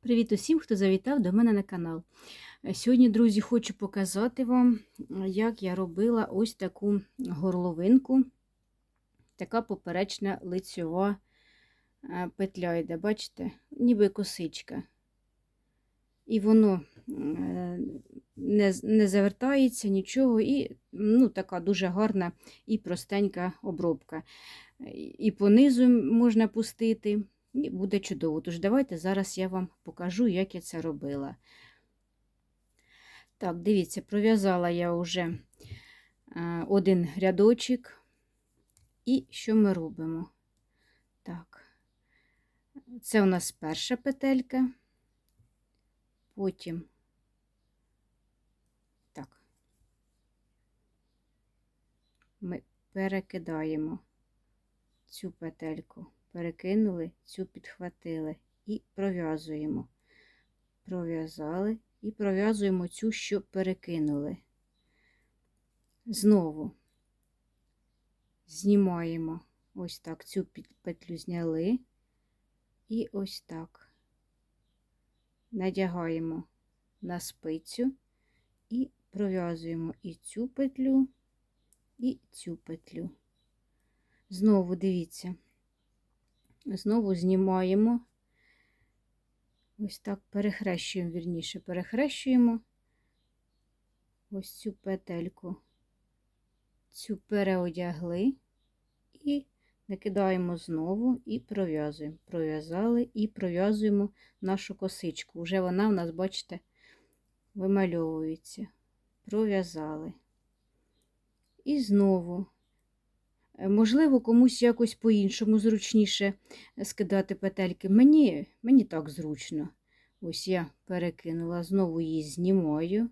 Привіт усім, хто завітав до мене на канал. Е, Сьогодні, друзі, хочу показати вам, як я робила ось таку горловинку, така поперечна лицьова е, петля йде, бачите, ніби косичка. І воно е, не, не завертається нічого, і ну, така дуже гарна і простенька обробка. І понизу можна пустити. І буде чудово. Тож давайте зараз я вам покажу, як я це робила. Так, дивіться, пров'язала я вже один рядочок. І що ми робимо? Так, це у нас перша петелька, потім так, ми перекидаємо цю петельку перекинули, цю підхватили і пров'язуємо. Пров'язали і пров'язуємо цю, що перекинули. Знову знімаємо ось так, цю петлю зняли, і ось так надягаємо на спицю і пров'язуємо і цю петлю, і цю петлю. Знову дивіться знову знімаємо, ось так перехрещуємо, вірніше, перехрещуємо ось цю петельку, цю переодягли і накидаємо знову і пров'язуємо. Пров'язали і пров'язуємо нашу косичку. Уже вона у нас, бачите, вимальовується. Пров'язали. І знову можливо, комусь якось по-іншому зручніше скидати петельки. Мені мені так зручно. Ось я перекинула, знову її знімаю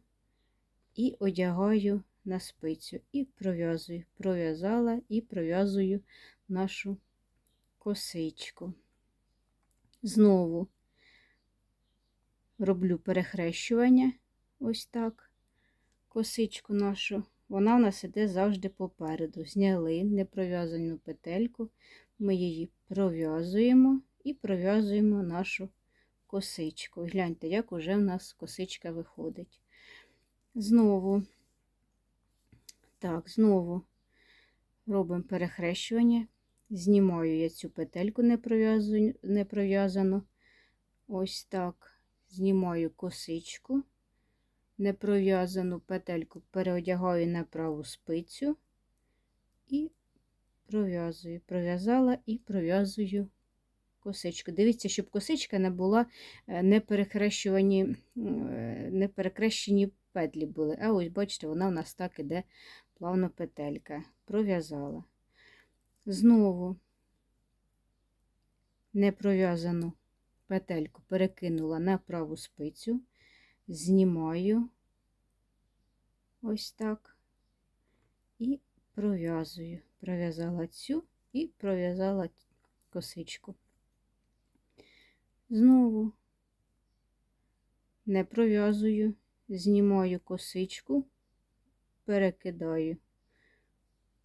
і одягаю на спицю і пров'язую. Пров'язала і пров'язую нашу косичку. Знову роблю перехрещування, ось так, косичку нашу. Вона в нас іде завжди попереду. Зняли непров'язану петельку, ми її пров'язуємо і пров'язуємо нашу косичку. Гляньте, як уже в нас косичка виходить. Знову, так, знову робимо перехрещування, знімаю я цю петельку не пров'язану. Ось так, знімаю косичку непров'язану петельку переодягаю на праву спицю і пров'язую, пров'язала і пров'язую косичку. Дивіться, щоб косичка не була е, не перехрещувані, е, не перекрещені петлі були. А ось, бачите, вона у нас так іде плавно петелька. Пров'язала. Знову непров'язану петельку перекинула на праву спицю знімаю ось так і пров'язую. Пров'язала цю і пров'язала косичку. Знову не пров'язую, знімаю косичку, перекидаю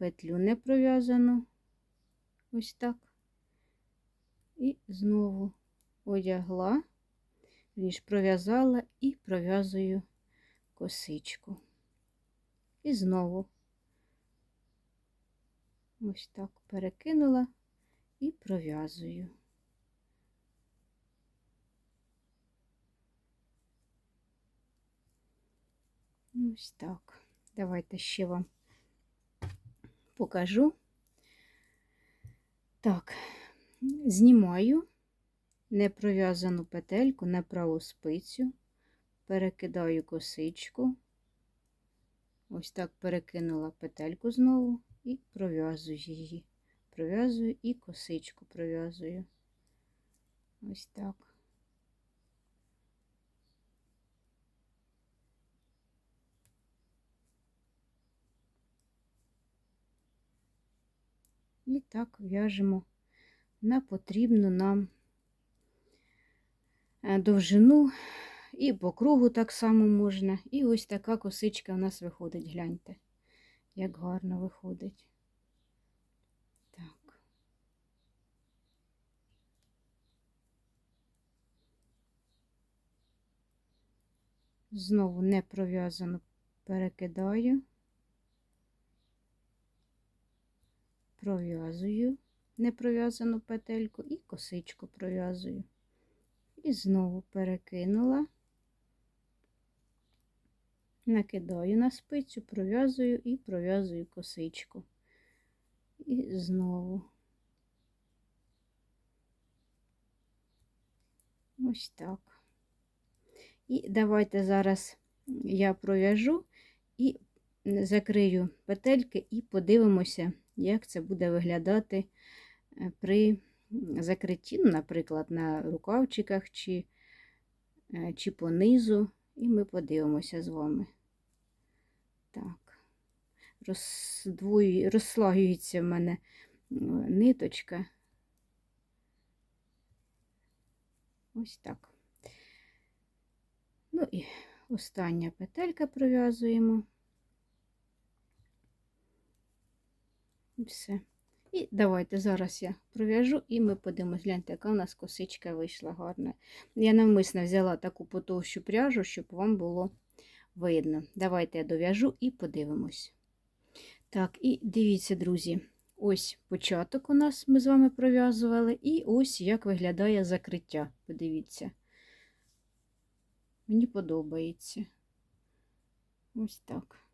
петлю не пров'язану, ось так, і знову одягла ніж пров'язала і пров'язую косичку. І знову ось так перекинула і пров'язую. Ось так. Давайте ще вам покажу. Так, знімаю непров'язану петельку на праву спицю, перекидаю косичку, ось так перекинула петельку знову і пров'язую її. Пров'язую і косичку пров'язую. Ось так. І так в'яжемо на потрібну нам довжину, і по кругу так само можна. І ось така косичка у нас виходить, гляньте, як гарно виходить. Знову не пров'язану перекидаю, пров'язую непров'язану петельку і косичку пров'язую. І знову перекинула, накидаю на спицю, пров'язую і пров'язую косичку. І знову. Ось так. І давайте зараз я пров'яжу і закрию петельки і подивимося, як це буде виглядати е, при закритті, ну, наприклад, на рукавчиках чи, е, чи по. І ми подивимося з вами. Так, роздвоює, розслаюється в мене ниточка. Ось так. Ну і остання петелька пров'язуємо. І все. І давайте зараз я пров'яжу, і ми подивимось, гляньте, яка у нас косичка вийшла гарна. Я навмисно взяла таку потовщу пряжу, щоб вам було видно. Давайте я дов'яжу і подивимось. Так, і дивіться, друзі, ось початок у нас ми з вами пров'язували, і ось як виглядає закриття. Подивіться. Мені подобається. Ось так.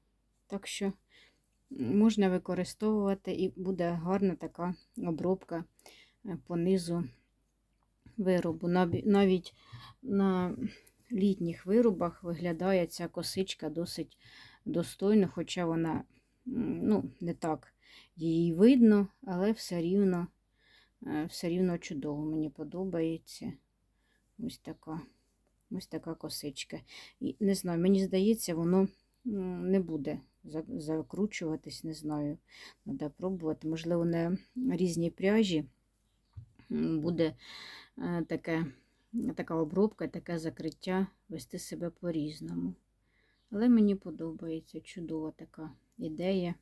Так що можна використовувати і буде гарна така обробка е, по низу виробу. Навіть на літніх виробах виглядає ця косичка досить достойно, хоча вона ну, не так її видно, але все рівно, е, все рівно чудово. Мені подобається ось така. Ось така косичка. І не знаю, мені здається, воно не буде закручуватись, не знаю. Треба пробувати. Можливо, на різній пряжі буде е, таке, така обробка, таке закриття вести себе по-різному. Але мені подобається чудова така ідея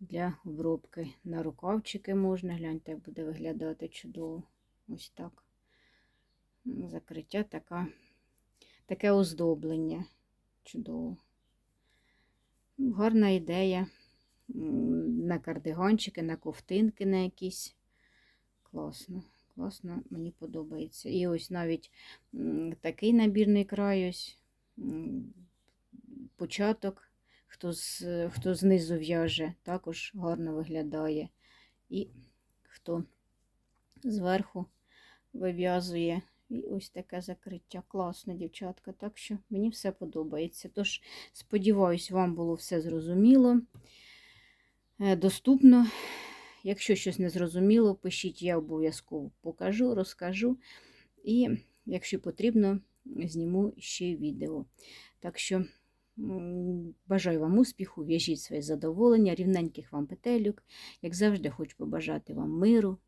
для обробки. На рукавчики можна, гляньте, як буде виглядати чудово. Ось так закриття така, таке оздоблення. Чудово. Гарна ідея. На кардиганчики, на ковтинки на якісь. Класно, класно, мені подобається. І ось навіть такий набірний край, ось початок, хто, з, хто знизу в'яже, також гарно виглядає. І хто зверху вив'язує і ось таке закриття. Класно, дівчатка. Так що мені все подобається. Тож, сподіваюсь, вам було все зрозуміло, е, доступно. Якщо щось не зрозуміло, пишіть, я обов'язково покажу, розкажу. І, якщо потрібно, зніму ще відео. Так що. Бажаю вам успіху, в'яжіть своє задоволення, рівненьких вам петелюк. Як завжди, хочу побажати вам миру,